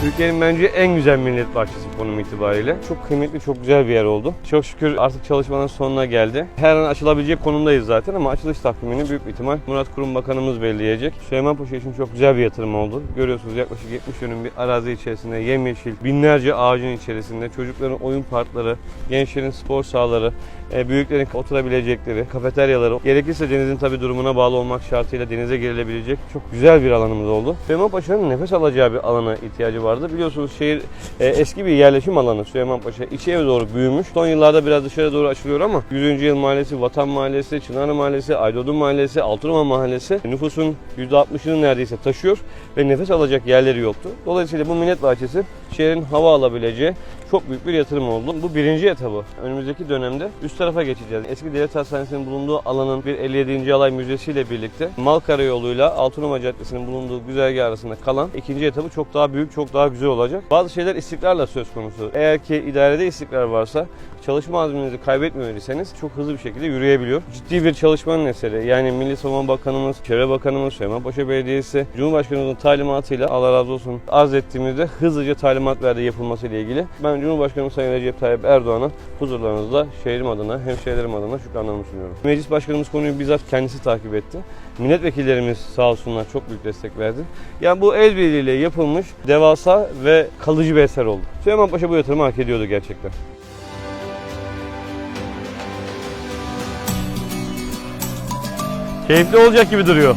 Türkiye'nin bence en güzel millet bahçesi konum itibariyle. Çok kıymetli, çok güzel bir yer oldu. Çok şükür artık çalışmanın sonuna geldi. Her an açılabilecek konumdayız zaten ama açılış takvimini büyük ihtimal Murat Kurum Bakanımız belirleyecek. Süleymanpaşa için çok güzel bir yatırım oldu. Görüyorsunuz yaklaşık 70 dönüm bir arazi içerisinde yemyeşil, binlerce ağacın içerisinde çocukların oyun parkları, gençlerin spor sahaları, e, büyüklerin oturabilecekleri, kafeteryaları, gerekirse denizin tabi durumuna bağlı olmak şartıyla denize girilebilecek çok güzel bir alanımız oldu. Süleymanpaşa'nın nefes alacağı bir alana ihtiyacı vardı. Biliyorsunuz şehir e, eski bir yerleşim alanı Süleymanpaşa. İçeriye doğru büyümüş. Son yıllarda biraz dışarı doğru açılıyor ama 100. Yıl Mahallesi, Vatan Mahallesi, Çınarlı Mahallesi, Aydodun Mahallesi, Altınova Mahallesi nüfusun %60'ını neredeyse taşıyor ve nefes alacak yerleri yoktu. Dolayısıyla bu millet bahçesi şehrin hava alabileceği çok büyük bir yatırım oldu. Bu birinci etabı. Önümüzdeki dönemde üst tarafa geçeceğiz. Eski Devlet Hastanesi'nin bulunduğu alanın bir 57. Alay Müzesi ile birlikte Malkara yoluyla Altınova Caddesi'nin bulunduğu güzergah arasında kalan ikinci etabı çok daha büyük, çok daha güzel olacak. Bazı şeyler istikrarla söz konusu. Eğer ki idarede istikrar varsa çalışma azminizi kaybetmemeliyseniz çok hızlı bir şekilde yürüyebiliyor. Ciddi bir çalışmanın eseri. Yani Milli Savunma Bakanımız, Çevre Bakanımız, Süleymanpaşa Belediyesi, Cumhurbaşkanımızın talimatıyla Allah razı olsun arz ettiğimizde hızlıca talimat verdi yapılması ile ilgili. Ben Cumhurbaşkanımız Sayın Recep Tayyip Erdoğan'a huzurlarınızda şehrim adına, hemşehrilerim adına şükranlarımı sunuyorum. Meclis Başkanımız konuyu bizzat kendisi takip etti. Milletvekillerimiz sağ olsunlar çok büyük destek verdi. Yani bu el birliğiyle yapılmış devasa ve kalıcı bir eser oldu. Süleymanpaşa bu yatırımı hak ediyordu gerçekten. Keyifli olacak gibi duruyor.